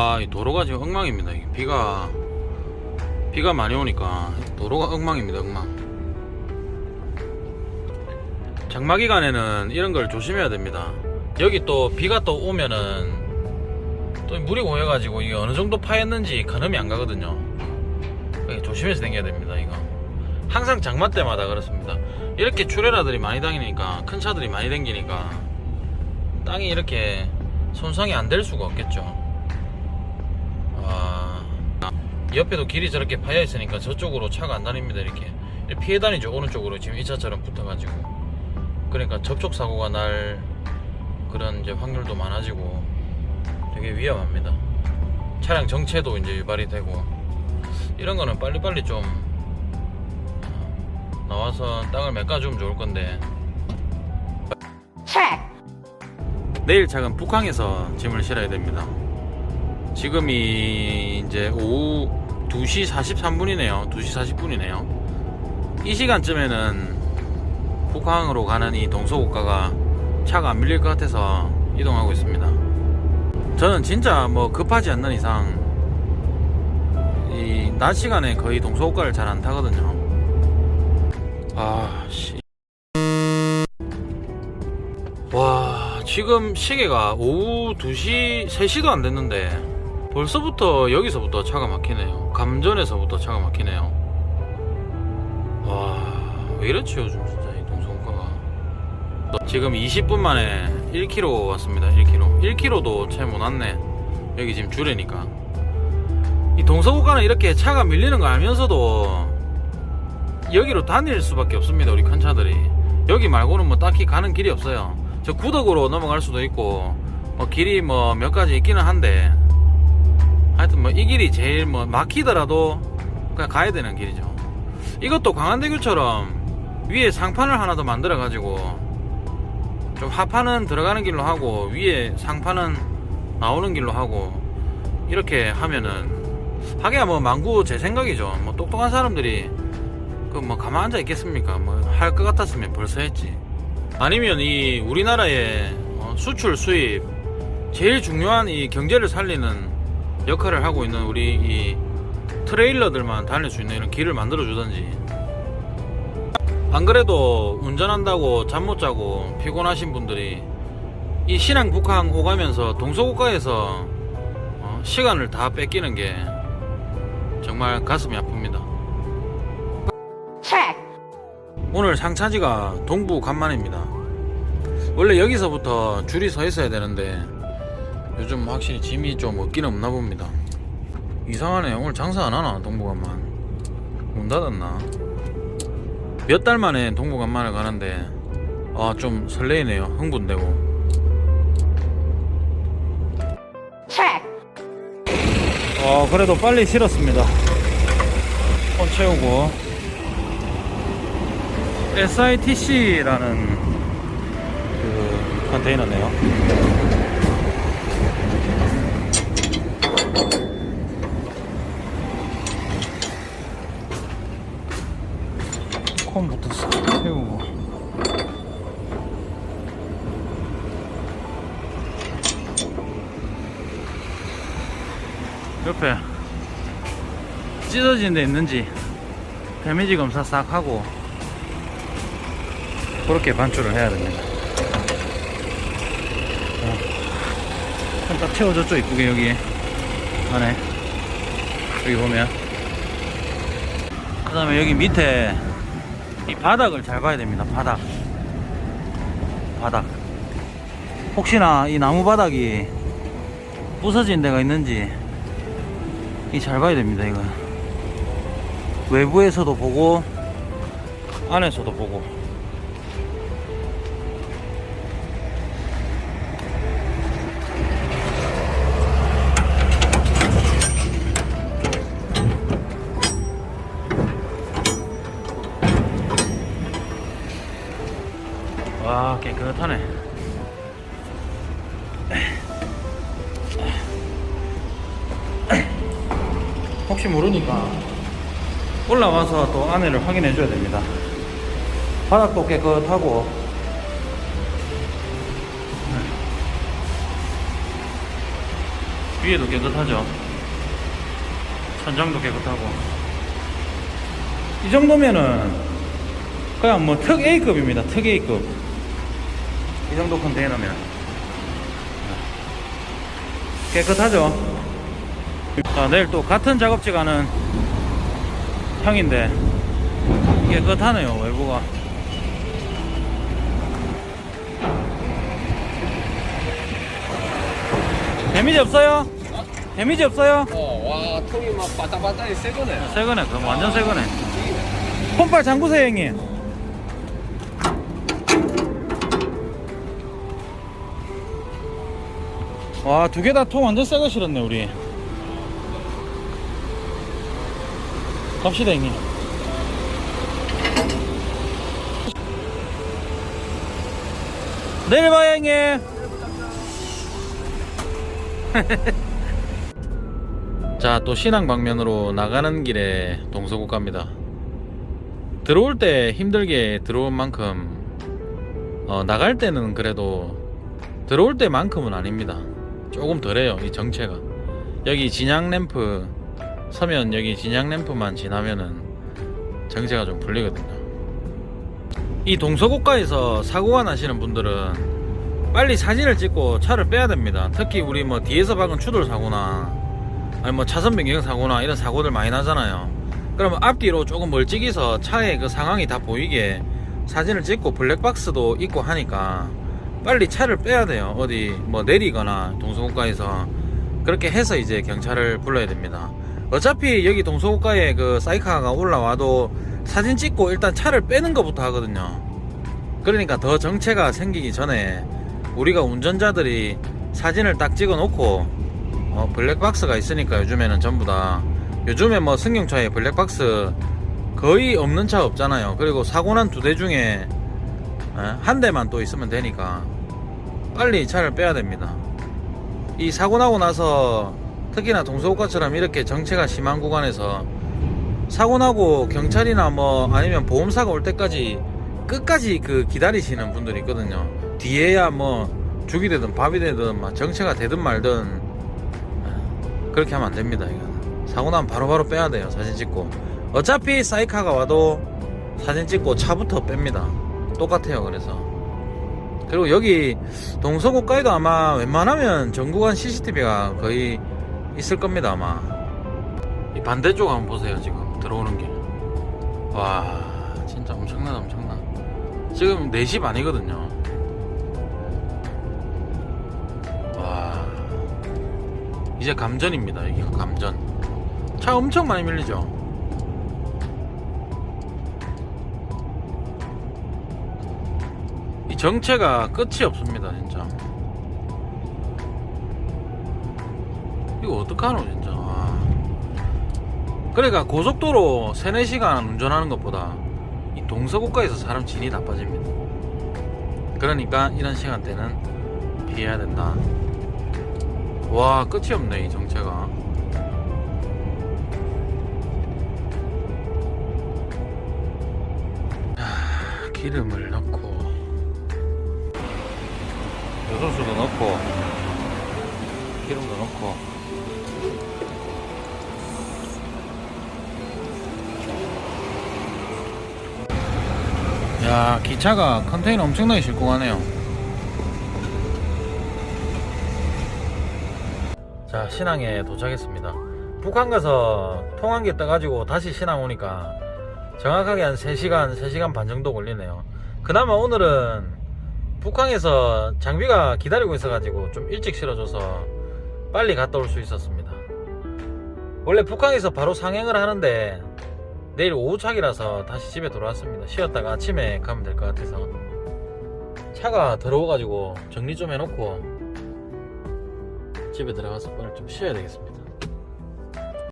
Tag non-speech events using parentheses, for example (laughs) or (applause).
아, 이 도로가 지금 엉망입니다. 비가 비가 많이 오니까 도로가 엉망입니다. 엉망. 장마 기간에는 이런 걸 조심해야 됩니다. 여기 또 비가 또 오면은 또 물이 고여가지고 이게 어느 정도 파였는지 가늠이 안 가거든요. 조심해서 다녀야 됩니다. 이거 항상 장마 때마다 그렇습니다. 이렇게 출애라들이 많이 다니니까 큰 차들이 많이 다니니까 땅이 이렇게 손상이 안 될 수가 없겠죠. 옆에도 길이 저렇게 파여 있으니까 저쪽으로 차가 안 다닙니다. 이렇게 피해 다니죠. 오른쪽으로 지금 이 차처럼 붙어가지고 그러니까 접촉 사고가 날 그런 이제 확률도 많아지고 되게 위험합니다. 차량 정체도 이제 유발이 되고 이런 거는 빨리빨리 좀 어, 나와서 땅을 메꿔주면 좋을 건데 내일 차는 북항에서 짐을 실어야 됩니다. 지금이 이제 오후 2시 43분이네요. 2시 40분이네요. 이 시간쯤에는 북항으로 가는 이 동서고가가 차가 안 밀릴 것 같아서 이동하고 있습니다. 저는 진짜 뭐 급하지 않는 이상 이 낮 시간에 거의 동서고가를 잘 안 타거든요. 아, 씨. 와, 지금 시계가 오후 2시, 3시도 안 됐는데 벌써부터 여기서부터 차가 막히네요. 감전에서부터 차가 막히네요. 와, 왜 이렇지 요즘 진짜 이 동서고가가. 지금 20분 만에 1km 왔습니다. 1km. 1km도 채 못 왔네. 여기 지금 주례니까. 이 동서고가는 이렇게 차가 밀리는 거 알면서도 여기로 다닐 수밖에 없습니다. 우리 큰 차들이. 여기 말고는 뭐 딱히 가는 길이 없어요. 저 구덕으로 넘어갈 수도 있고 뭐 길이 뭐 몇 가지 있기는 한데 하여튼 뭐 이 길이 제일 뭐 막히더라도 그냥 가야 되는 길이죠. 이것도 광안대교처럼 위에 상판을 하나 더 만들어 가지고 좀 하판은 들어가는 길로 하고 위에 상판은 나오는 길로 하고 이렇게 하면은 하기야 뭐 망구 제 생각이죠. 뭐 똑똑한 사람들이 그 뭐 가만 앉아 있겠습니까? 뭐 할 것 같았으면 벌써 했지. 아니면 이 우리나라의 어, 수출 수입 제일 중요한 이 경제를 살리는 역할을 하고 있는 우리 이 트레일러들만 다닐 수 있는 이런 길을 만들어 주던지 안 그래도 운전한다고 잠 못 자고 피곤하신 분들이 이 신앙 북항 오가면서 동서고가에서 어, 시간을 다 뺏기는 게 정말 가슴이 아픕니다. 오늘 상차지가 동부 간만입니다. 원래 여기서부터 줄이 서 있어야 되는데 요즘 확실히 짐이 좀 없긴 없나 봅니다. 이상하네. 오늘 장사 안 하나 동부 간만. 문 닫았나? 몇 달 만에 동부 간만을 가는데 아 좀 설레이네요. 흥분되고. 어 그래도 빨리 실었습니다. 폰 채우고 SITC라는 그 컨테이너네요. 콘부터 싹 세우고. 옆에 찢어진 데 있는지 데미지 검사 싹 하고 그렇게 반출을 해야 됩니다. 딱 채워줬죠? 이쁘게 여기 안에 여기 보면. 그 다음에 여기 밑에 이 바닥을 잘 봐야 됩니다 바닥. 바닥. 혹시나 이 나무 바닥이 부서진 데가 있는지 이 잘 봐야 됩니다 이거. 외부에서도 보고 안에서도 보고 혹시 모르니까 올라와서 또 안에를 확인해 줘야 됩니다. 바닥도 깨끗하고. 위에도 깨끗하죠? 천장도 깨끗하고. 이 정도면은 그냥 뭐 특 A급입니다. 특 A급. 이 정도 컨테이너면 깨끗하죠 자 내일 또 같은 작업지 가는 형인데 깨끗하네요 외부가 데미지 없어요? 데미지 없어요? 어, 와, 통이 막 바닥바닥이 새 거네. 새거네 그럼 완전 새거네 폰빨 잠그세요 형님 와 두 개 다 통 완전 새거 실었네 우리 갑시다 형님 내일 봐요 형님 (laughs) 자, 또 신앙 방면으로 나가는 길에 동서국 갑니다. 들어올 때 힘들게 들어온 만큼, 어, 나갈 때는 그래도 들어올 때만큼은 아닙니다. 조금 덜해요, 이 정체가. 여기 진양 램프, 서면 여기 진양 램프만 지나면은 정체가 좀 풀리거든요. 이 동서고가에서 사고가 나시는 분들은 빨리 사진을 찍고 차를 빼야 됩니다. 특히 우리 뭐 뒤에서 박은 추돌 사고나 아니 뭐 차선 변경 사고나 이런 사고들 많이 나잖아요. 그러면 앞뒤로 조금 멀찍이서 차의 그 상황이 다 보이게 사진을 찍고 블랙박스도 있고 하니까 빨리 차를 빼야 돼요. 어디 뭐 내리거나 동서고가에서 그렇게 해서 이제 경찰을 불러야 됩니다. 어차피 여기 동서고가에 그 사이카가 올라와도 사진 찍고 일단 차를 빼는 것부터 하거든요. 그러니까 더 정체가 생기기 전에 우리가 운전자들이 사진을 딱 찍어 놓고 어, 블랙박스가 있으니까 요즘에는 전부 다 요즘에 뭐 승용차에 블랙박스 거의 없는 차 없잖아요. 그리고 사고 난 두 대 중에 어, 한 대만 또 있으면 되니까 빨리 차를 빼야 됩니다. 이 사고 나고 나서 특히나 동서고가처럼 이렇게 정체가 심한 구간에서 사고 나고 경찰이나 뭐 아니면 보험사가 올 때까지 끝까지 그 기다리시는 분들이 있거든요. 뒤에야 뭐 죽이 되든 밥이 되든 막 정체가 되든 말든 그렇게 하면 안 됩니다. 이거는 사고 나면 바로바로 빼야 돼요. 사진 찍고 어차피 사이카가 와도 사진 찍고 차부터 뺍니다. 똑같아요. 그래서 그리고 여기 동서고가에도 아마 웬만하면 전구간 CCTV가 거의 있을 겁니다. 아마 이 반대쪽 한번 보세요. 지금 들어오는 길. 와 진짜 엄청나다 엄청나. 지금 4시 반이거든요. 와 이제 감전입니다. 여기가 감전. 차 엄청 많이 밀리죠. 정체가 끝이 없습니다, 진짜. 이거 어떡하노, 진짜. 와. 그러니까 고속도로 3, 4시간 운전하는 것보다 이 동서고가에서 사람 진이 나빠집니다. 그러니까 이런 시간대는 피해야 된다. 와 끝이 없네 이 정체가 하, 기름을 넣고 요소수도 넣고 기름도 넣고. 야 기차가 컨테이너 엄청나게 싣고 가네요. 자 신항에 도착했습니다. 북한 가서 통한개 떠가지고 다시 신항 오니까 정확하게 한 3시간 3시간 반 정도 걸리네요. 그나마 오늘은 북항에서 장비가 기다리고 있어가지고 좀 일찍 실어줘서 빨리 갔다 올 수 있었습니다. 원래 북항에서 바로 상행을 하는데 내일 오후차기라서 다시 집에 돌아왔습니다. 쉬었다가 아침에 가면 될 것 같아서. 차가 더러워가지고 정리 좀 해놓고 집에 들어가서 오늘 좀 쉬어야 되겠습니다.